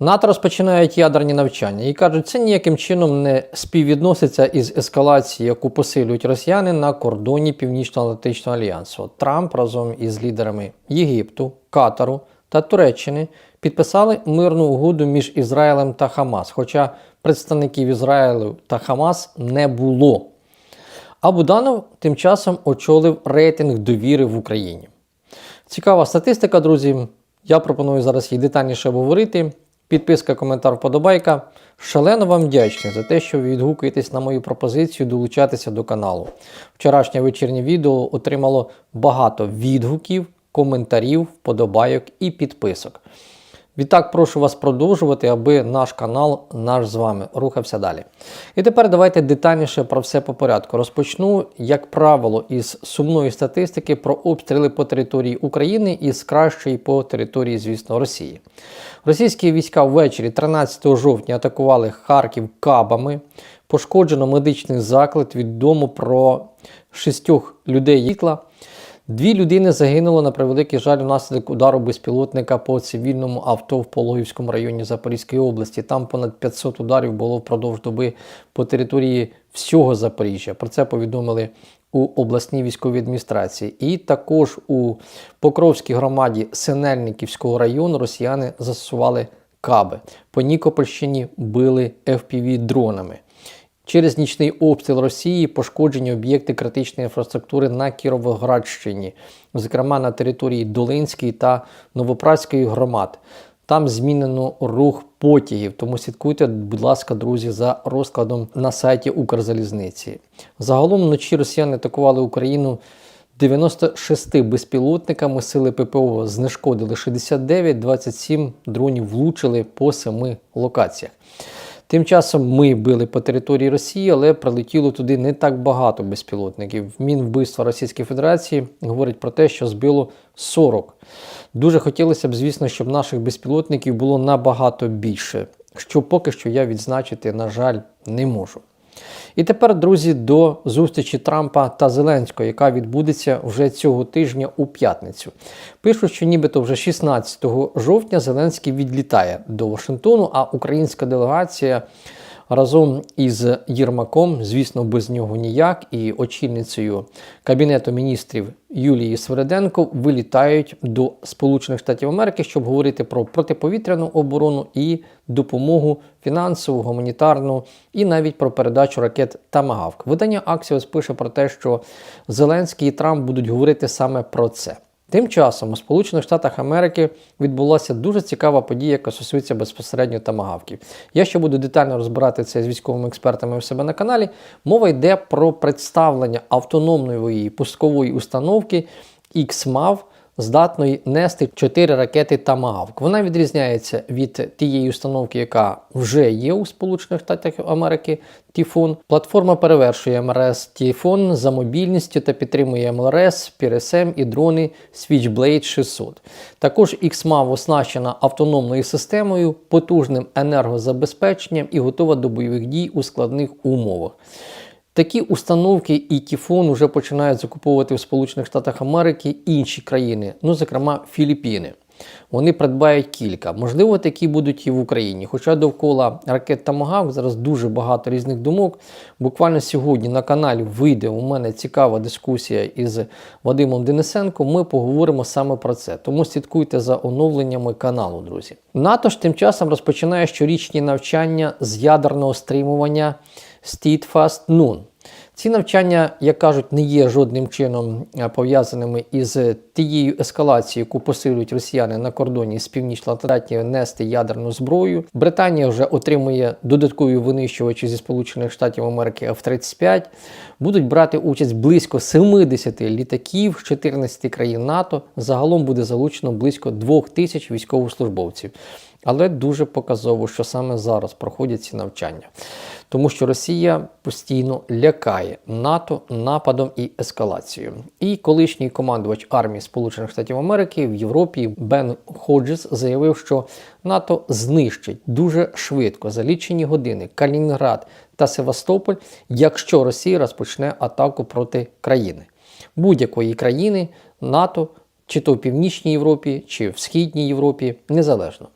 НАТО розпочинають ядерні навчання і кажуть, це ніяким чином не співвідноситься із ескалацією, яку посилюють росіяни на кордоні Північно-Атлантичного альянсу. Трамп разом із лідерами Єгипту, Катару та Туреччини підписали мирну угоду між Ізраїлем та Хамас, хоча представників Ізраїлю та Хамас не було. А Буданов тим часом очолив рейтинг довіри в Україні. Цікава статистика, друзі. Я пропоную зараз її детальніше обговорити. Підписка, коментар, вподобайка. Шалено вам вдячний за те, що ви відгукуєтесь на мою пропозицію долучатися до каналу. Вчорашнє вечірнє відео отримало багато відгуків, коментарів, вподобайок і підписок. Відтак прошу вас продовжувати, аби наш канал, наш з вами, рухався далі. І тепер давайте детальніше про все по порядку. Розпочну, як правило, із сумної статистики про обстріли по території України і з кращої по території, звісно, Росії. Російські війська ввечері 13 жовтня атакували Харків кабами. Пошкоджено медичний заклад. Відомо про шістьох людей їтла. Дві людини загинуло на превеликий жаль внаслідок удару безпілотника по цивільному авто в Пологівському районі Запорізької області. Там понад 500 ударів було впродовж доби по території всього Запоріжжя. Про це повідомили у обласній військовій адміністрації. І також у Покровській громаді Синельниківського району росіяни застосували каби. По Нікопольщині били FPV дронами. Через нічний обстріл Росії пошкоджені об'єкти критичної інфраструктури на Кіровоградщині, зокрема на території Долинської та Новопраської громад. Там змінено рух потягів, тому слідкуйте, будь ласка, друзі, за розкладом на сайті Укрзалізниці. Загалом вночі росіяни атакували Україну 96 безпілотниками. Сили ППО знешкодили 69, 27 дронів влучили по 7 локаціях. Тим часом ми били по території Росії, але прилетіло туди не так багато безпілотників. Мінвбивства Російської Федерації говорить про те, що збило 40. Дуже хотілося б, звісно, щоб наших безпілотників було набагато більше, що поки що я відзначити, на жаль, не можу. І тепер, друзі, до зустрічі Трампа та Зеленського, яка відбудеться вже цього тижня у п'ятницю. Пишуть, що нібито вже 16 жовтня Зеленський відлітає до Вашингтону, а українська делегація разом із Єрмаком, звісно, без нього ніяк, і очільницею Кабінету міністрів Юлії Свереденко вилітають до Сполучених Штатів Америки, щоб говорити про протиповітряну оборону і допомогу фінансову, гуманітарну і навіть про передачу ракет Тамагавк. Видання Axios пише про те, що Зеленський і Трамп будуть говорити саме про це. Тим часом у Сполучених Штатах Америки відбулася дуже цікава подія, яка стосується безпосередньо тамагавків. Я ще буду детально розбирати це з військовими експертами у себе на каналі. Мова йде про представлення автономної пускової установки XMAV, здатної нести 4 ракети Тамагавк. Вона відрізняється від тієї установки, яка вже є у Сполучених Штатах Америки. Тіфон. Платформа перевершує МРС Тіфон за мобільністю та підтримує МЛРС, PRSM і дрони Switchblade 600. Також XMAV оснащена автономною системою, потужним енергозабезпеченням і готова до бойових дій у складних умовах. Такі установки і Тіфон вже починають закуповувати в Сполучених Штатах Америки інші країни, ну зокрема Філіппіни. Вони придбають кілька. Можливо, такі будуть і в Україні. Хоча довкола ракет Тамагавк зараз дуже багато різних думок. Буквально сьогодні на каналі вийде у мене цікава дискусія із Вадимом Денисенко. Ми поговоримо саме про це. Тому слідкуйте за оновленнями каналу, друзі. НАТО ж тим часом розпочинає щорічні навчання з ядерного стримування Steadfast Noon. Ці навчання, як кажуть, не є жодним чином е, пов'язаними із тією ескалацією, яку посилюють росіяни на кордоні з північно-атлантичної нести ядерну зброю. Британія вже отримує додаткові винищувачі зі Сполучених Штатів Америки F-35. Будуть брати участь близько 70 літаків з 14 країн НАТО. Загалом буде залучено близько 2 тисяч військовослужбовців. Але дуже показово, що саме зараз проходять ці навчання, тому що Росія постійно лякає НАТО нападом і ескалацією. І колишній командувач армії Сполучених Штатів Америки в Європі Бен Ходжес заявив, що НАТО знищить дуже швидко за лічені години Калінінград та Севастополь, якщо Росія розпочне атаку проти країни будь-якої країни НАТО, чи то в Північній Європі, чи в Східній Європі, незалежно.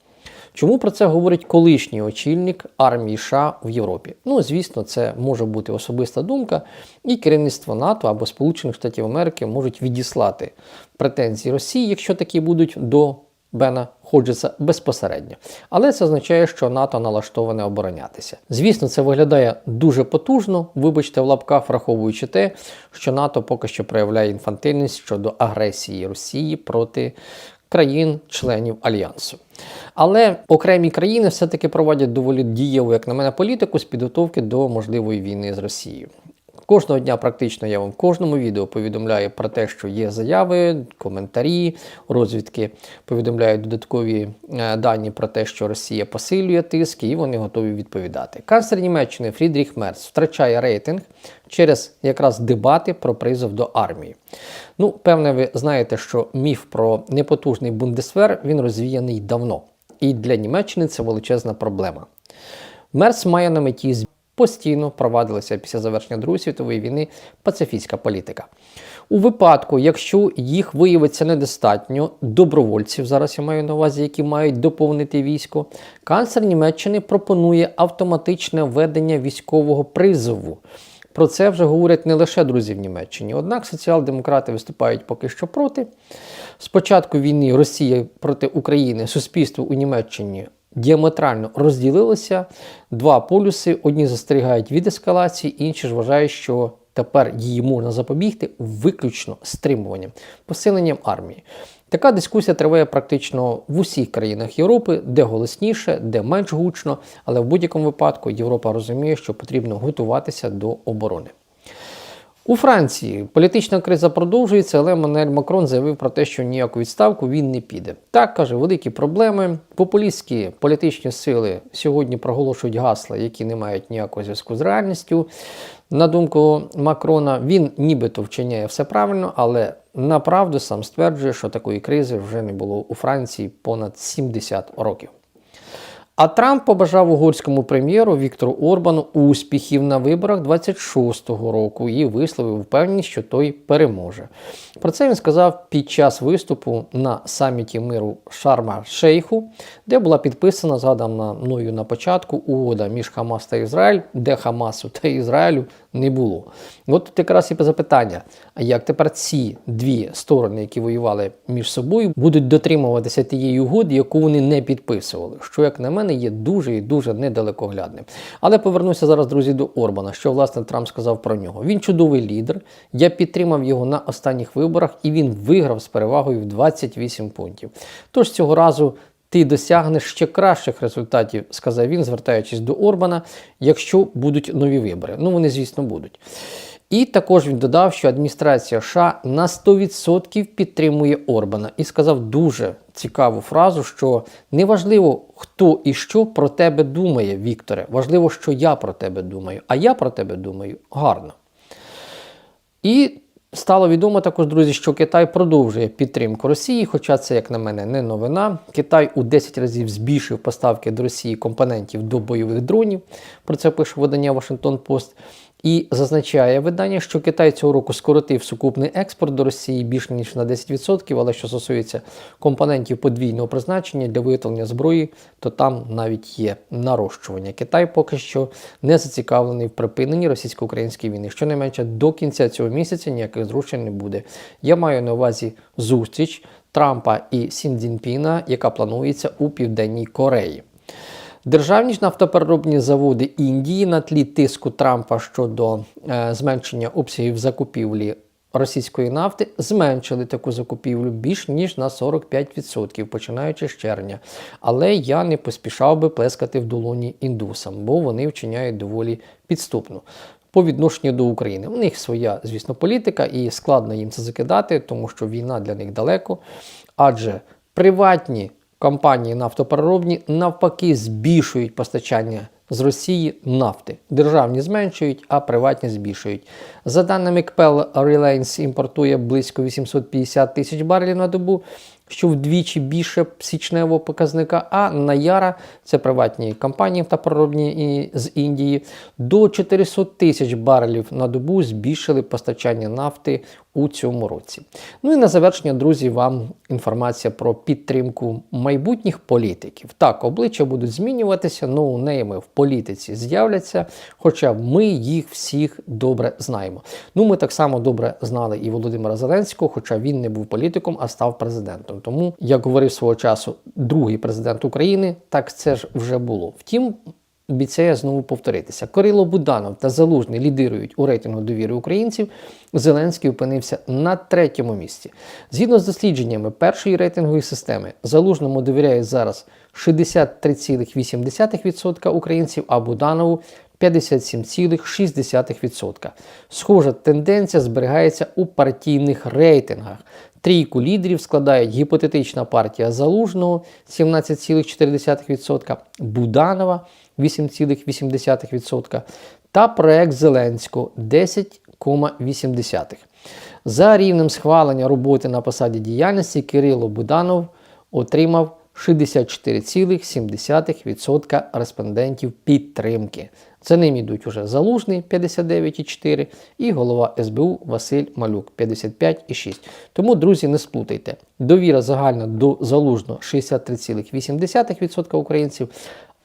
Чому про це говорить колишній очільник армії США в Європі? Ну, звісно, це може бути особиста думка, і керівництво НАТО або Сполучених Штатів Америки можуть відіслати претензії Росії, якщо такі будуть до Бена Ходжеса безпосередньо. Але це означає, що НАТО налаштоване оборонятися. Звісно, це виглядає дуже потужно, вибачте, в лапках, враховуючи те, що НАТО поки що проявляє інфантильність щодо агресії Росії проти країн-членів Альянсу. Але окремі країни все-таки проводять доволі дієву, як на мене, політику з підготовки до можливої війни з Росією. Кожного дня практично я вам в кожному відео повідомляю про те, що є заяви, коментарі, розвідки повідомляють додаткові е, дані про те, що Росія посилює тиск, і вони готові відповідати. Канцлер Німеччини Фрідріх Мерц втрачає рейтинг через якраз дебати про призов до армії. Ну, певне, ви знаєте, що міф про непотужний бундесвер він розвіяний давно. І для Німеччини це величезна проблема. Мерц має на меті постійно провадилася після завершення Другої світової війни пацифістська політика. У випадку, якщо їх виявиться недостатньо добровольців, зараз я маю на увазі, які мають доповнити військо, канцлер Німеччини пропонує автоматичне введення військового призову. Про це вже говорять не лише друзі в Німеччині. Однак соціал-демократи виступають поки що проти. Спочатку війни Росії проти України суспільство у Німеччині діаметрально розділилося. Два полюси: одні застерігають від ескалації, інші ж вважають, що тепер її можна запобігти виключно стримуванням, посиленням армії. Така дискусія триває практично в усіх країнах Європи, де голосніше, де менш гучно, але в будь-якому випадку Європа розуміє, що потрібно готуватися до оборони. У Франції політична криза продовжується, але Манель Макрон заявив про те, що ніяку відставку він не піде. Так каже, великі проблеми. Популістські політичні сили сьогодні проголошують гасла, які не мають ніякого зв'язку з реальністю. На думку Макрона, він нібито вчиняє все правильно, але направду сам стверджує, що такої кризи вже не було у Франції понад 70 років. А Трамп побажав угорському прем'єру Віктору Орбану успіхів на виборах 26-го року і висловив впевненість, що той переможе. Про це він сказав під час виступу на саміті миру Шарма Шейху, де була підписана згадана мною на початку угода між Хамас та Ізраїль, де Хамасу та Ізраїлю не було. От тут якраз і запитання: а як тепер ці дві сторони, які воювали між собою, будуть дотримуватися тієї угоди, яку вони не підписували? Що, як на мене, є дуже і дуже недалекоглядним. Але повернуся зараз, друзі, до Орбана. Що власне Трамп сказав про нього? Він чудовий лідер. Я підтримав його на останніх виборах, і він виграв з перевагою в 28 пунктів. Тож цього разу. Ти досягнеш ще кращих результатів, сказав він, звертаючись до Орбана, якщо будуть нові вибори. Ну, вони, звісно, будуть. І також він додав, що адміністрація США на 100% підтримує Орбана і сказав дуже цікаву фразу, що неважливо, хто і що про тебе думає, Вікторе, важливо, що я про тебе думаю, а я про тебе думаю гарно. І Стало відомо також, друзі, що Китай продовжує підтримку Росії, хоча це, як на мене, не новина. Китай у 10 разів збільшив поставки до Росії компонентів до бойових дронів. Про це пише видання Washington Post. І зазначає видання, що Китай цього року скоротив сукупний експорт до Росії більш ніж на 10%, але що стосується компонентів подвійного призначення для виготовлення зброї, то там навіть є нарощування. Китай поки що не зацікавлений в припиненні російсько-української війни. Щонайменше до кінця цього місяця ніяких зрушень не буде. Я маю на увазі зустріч Трампа і Сін Цзіньпіна, яка планується у Південній Кореї. Державні нафтопереробні заводи Індії на тлі тиску Трампа щодо е, зменшення обсягів закупівлі російської нафти зменшили таку закупівлю більш ніж на 45%, починаючи з червня. Але я не поспішав би плескати в долоні індусам, бо вони вчиняють доволі підступно. По відношенню до України. У них своя, звісно, політика, і складно їм це закидати, тому що війна для них далеко. Адже приватні компанії нафтопереробні навпаки збільшують постачання з Росії нафти. Державні зменшують, а приватні збільшують. За даними КПЕЛ, Reliance імпортує близько 850 тисяч барелів на добу, що вдвічі більше січневого показника. А Наяра, це приватні компанії та переробні з Індії, до 400 тисяч барелів на добу збільшили постачання нафти у цьому році. Ну і на завершення, друзі, вам інформація про підтримку майбутніх політиків. Так, обличчя будуть змінюватися, ноунейми в політиці з'являться, хоча ми їх всіх добре знаємо. Ну, ми так само добре знали і Володимира Зеленського, хоча він не був політиком, а став президентом. Тому, як говорив свого часу другий президент України, так це ж вже було. Втім, обіцяє знову повторитися. Корило Буданов та Залужний лідирують у рейтингу довіри українців. Зеленський опинився на третьому місці. Згідно з дослідженнями першої рейтингової системи, Залужному довіряє зараз 63,8% українців, а Буданову 57,6%. Схожа тенденція зберігається у партійних рейтингах. Трійку лідерів складають гіпотетична партія Залужного 17,4%, Буданова 8,8% та проект Зеленського 10,8%. За рівнем схвалення роботи на посаді діяльності Кирило Буданов отримав 64,7% респондентів підтримки. За ним йдуть уже Залужний 59,4 і голова СБУ Василь Малюк 55,6. Тому, друзі, не сплутайте. Довіра загальна до Залужного 63,8% українців,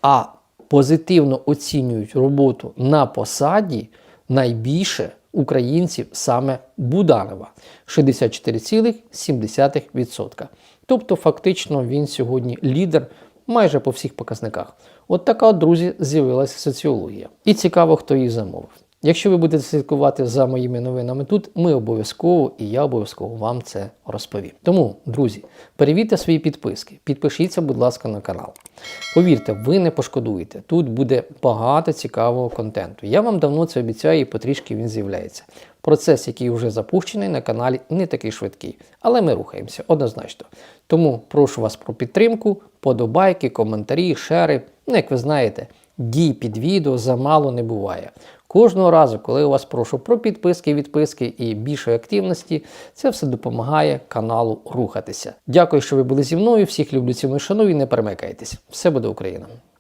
а позитивно оцінюють роботу на посаді найбільше українців саме Буданова 64,7%. Тобто, фактично, він сьогодні лідер майже по всіх показниках. От така, от, друзі, з'явилася соціологія. І цікаво, хто її замовив. Якщо ви будете слідкувати за моїми новинами тут, ми обов'язково і я обов'язково вам це розповім. Тому, друзі, перевірте свої підписки, підпишіться, будь ласка, на канал. Повірте, ви не пошкодуєте. Тут буде багато цікавого контенту. Я вам давно це обіцяю, і потрішки він з'являється. Процес, який вже запущений на каналі, не такий швидкий, але ми рухаємося однозначно. Тому прошу вас про підтримку, подобайки, коментарі, шери. Ну, як ви знаєте, дій під відео замало не буває. Кожного разу, коли у вас прошу про підписки, відписки і більшої активності, це все допомагає каналу рухатися. Дякую, що ви були зі мною. Всіх люблю ціную шаную і не перемикайтесь. Все буде Україна!